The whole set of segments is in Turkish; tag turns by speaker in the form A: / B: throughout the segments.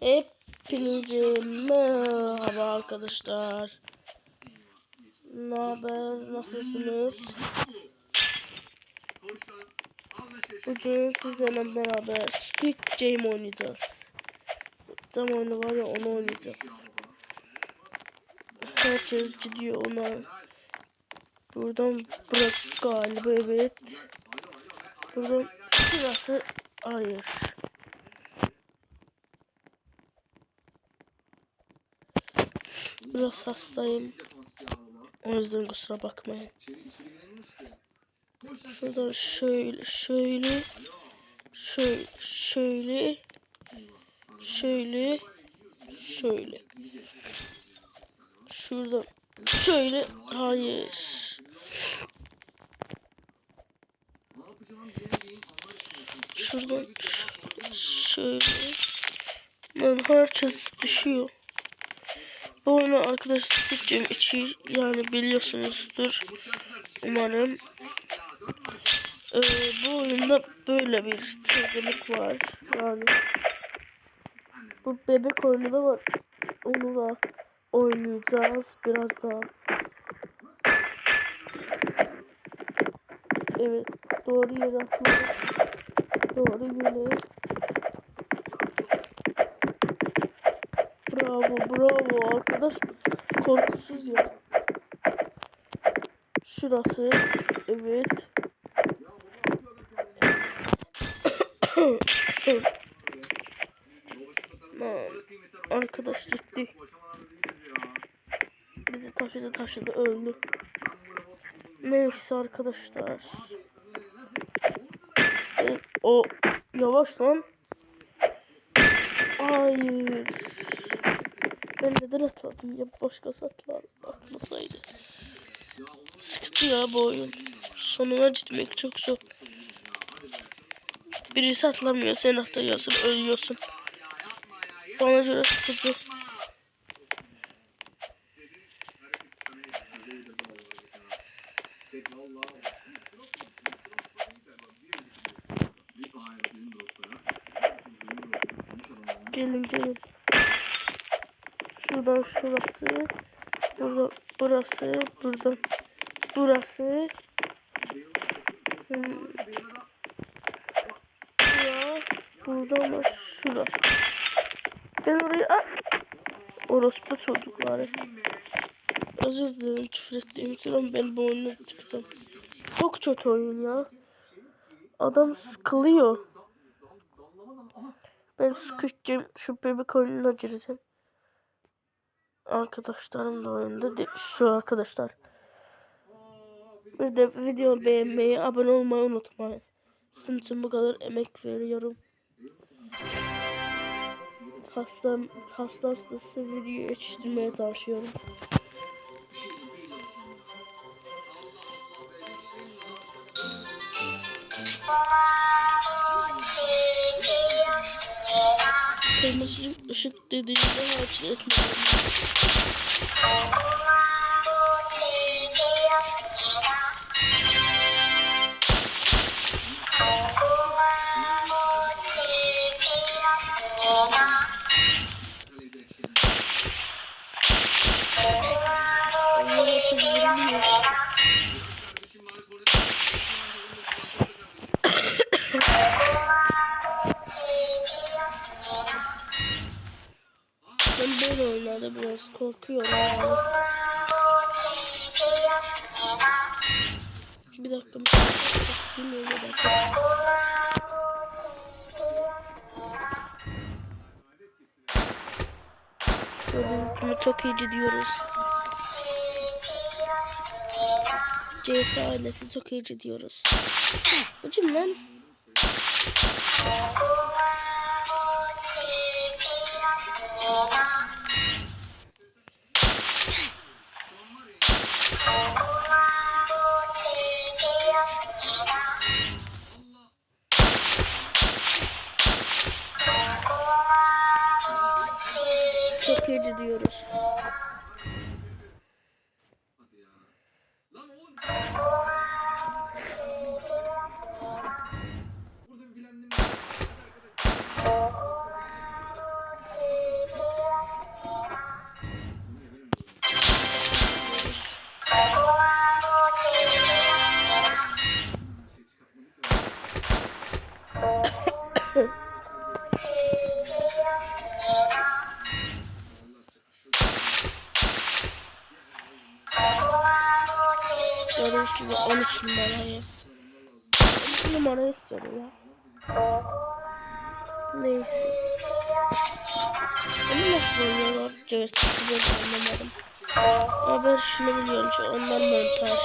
A: Hepinize merhaba arkadaşlar. Ne haber? Nasılsınız? Bugün sizlerle beraber Squid Game oynayacağız. Tam oyunu var ya onu oynayacağız. Herkes gidiyor ona. Buradan bırak galiba evet. Buradan şurası hayır. Biraz hastayım. O yüzden kusura bakmayın. Şuradan şöyle şöyle şöyle şöyle şöyle şöyle şuradan şöyle hayır şuradan şöyle ben herkes düşüyor oyunu arkadaşlar Steam içi yani biliyorsunuzdur. Umarım. Ee, bu oyunda böyle bir çılgınlık var. Yani bu bebek oyunu da var. Onu da oynayacağız birazdan evet doğru yere atladık. Doğru yere bravo arkadaş. Korkusuz ya. Şurası evet. Arkadaş gitti. Bizi taşıdı taşıdı öldü. Neyse arkadaşlar. O yavaş lan. Hayır ben neden atladım ya? Başkası atlar atlasaydı. Sıkıntı ya bu oyun. Sonuna gitmek çok zor. Birisi atlamıyor sen atlıyorsun ölüyorsun. Bana göre sıkıntı. Gelin gelin şuradan şurası. Burada burası. Buradan burası. Hmm. Şura, buradan da şura ben oraya orospu çocukları. Özür dilerim küfür ettiğim için ama ben bu oyunu çıktım çok kötü oyun ya. Adam sıkılıyor. Ben Game şu bebek oyununa gireceğim. Arkadaşlarım da oyunda de şu arkadaşlar. Bir de video beğenmeyi, abone olmayı unutmayın. Sizin için bu kadar emek veriyorum. Hasta hasta hastası video yetiştirmeye çalışıyorum. Kırmızı ışık dediğinde hareket etmiyorum. Ben böyle oyunlarda biraz korkuyorum yani. Bir dakika. Bilmiyorum bir dakika. Gibi çok iyi gidiyoruz. CS ailesi çok iyi gidiyoruz. Bu kim lan? Çok iyi Gördüğünüz gibi 13 numarayı. 13 numara istiyor ya. Neyse. Bunu nasıl oynuyorlar? Joystick'i ben anlamadım. Ama ben şunu biliyorum ki onlar montaj.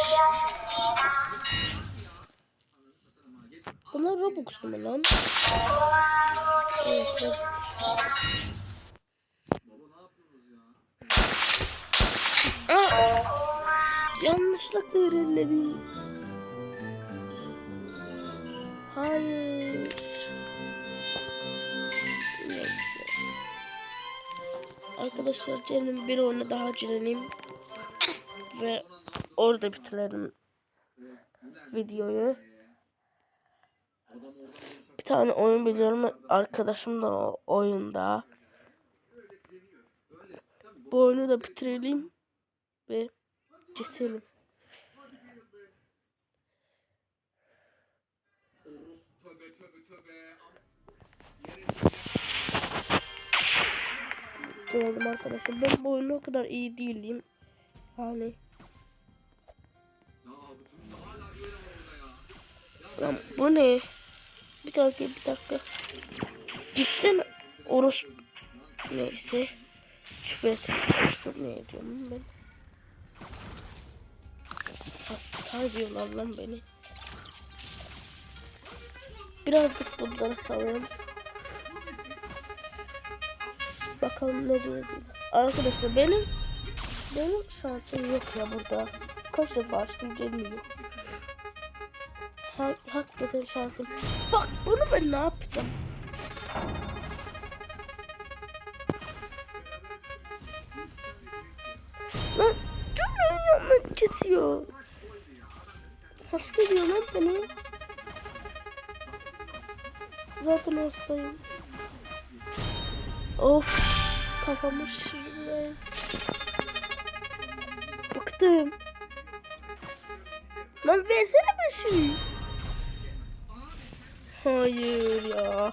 A: Bunlar Robux mu lan? Evet, Robux. Yanlışlıkla öğrendim. Hayır. Neyse. Arkadaşlar gelin bir oyunu daha girelim. Ve orada bitirelim videoyu. Bir tane oyun biliyorum. Arkadaşım da o oyunda. Bu oyunu da bitirelim. Ve geçelim. Gördüm arkadaşlar. Ben bu oyunda o kadar iyi değilim. Yani. Lan bu ne? Bir dakika bir dakika. Gitsene. Oros. Neyse. Küfür Küfür ne ediyorum ben? Hasta diyorlar lan beni. Birazcık bunlara salayım. Bakalım ne diyor. Arkadaşlar benim benim şansım yok ya burada. Kaç defa açtım gelmiyor. Ha, hakikaten şansım. Bak bunu ben ne yapacağım? Lan dur lan kesiyor. Hasta ediyor lan beni. Zaten hastayım. Of kafamı şişirdi. Bıktım. Lan versene bir şey. Hayır ya.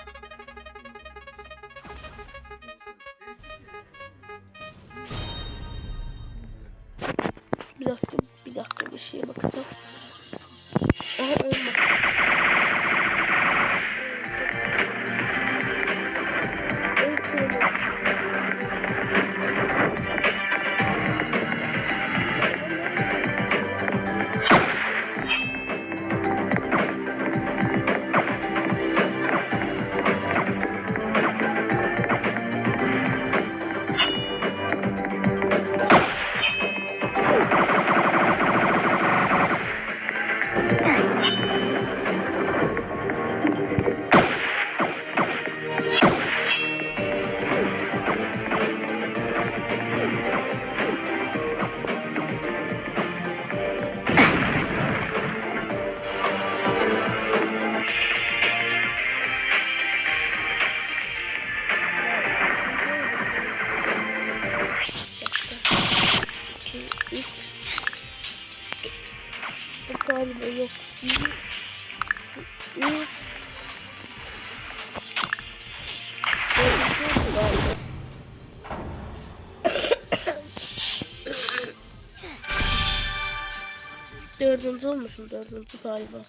A: Dördüncü olmuşum dördüncü galiba.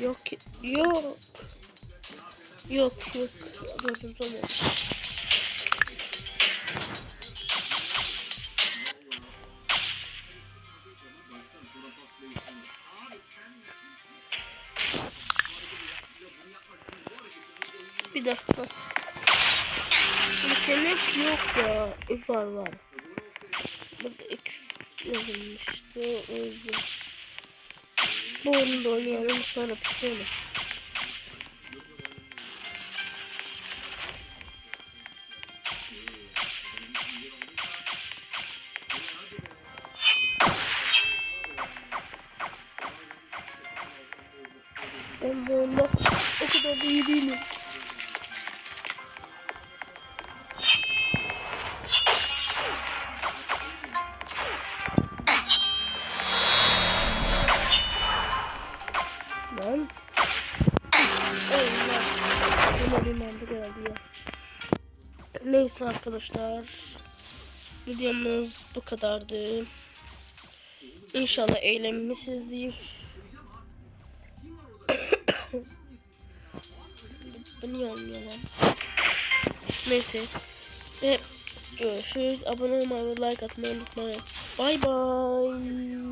A: Yok yok. Yok yok dördüncü olmamış. Bir dakika. Yetenek yok ya. Var var. Yazılmıştı. O yüzden. Bu oyunu da oynayalım sonra bitirelim. Neyse arkadaşlar. Videomuz bu kadardı. İnşallah eğlenmişsinizdir. Beni yanmıyor lan. Neyse. Ve görüşürüz. Abone olmayı like atmayı unutmayın. Bay bay.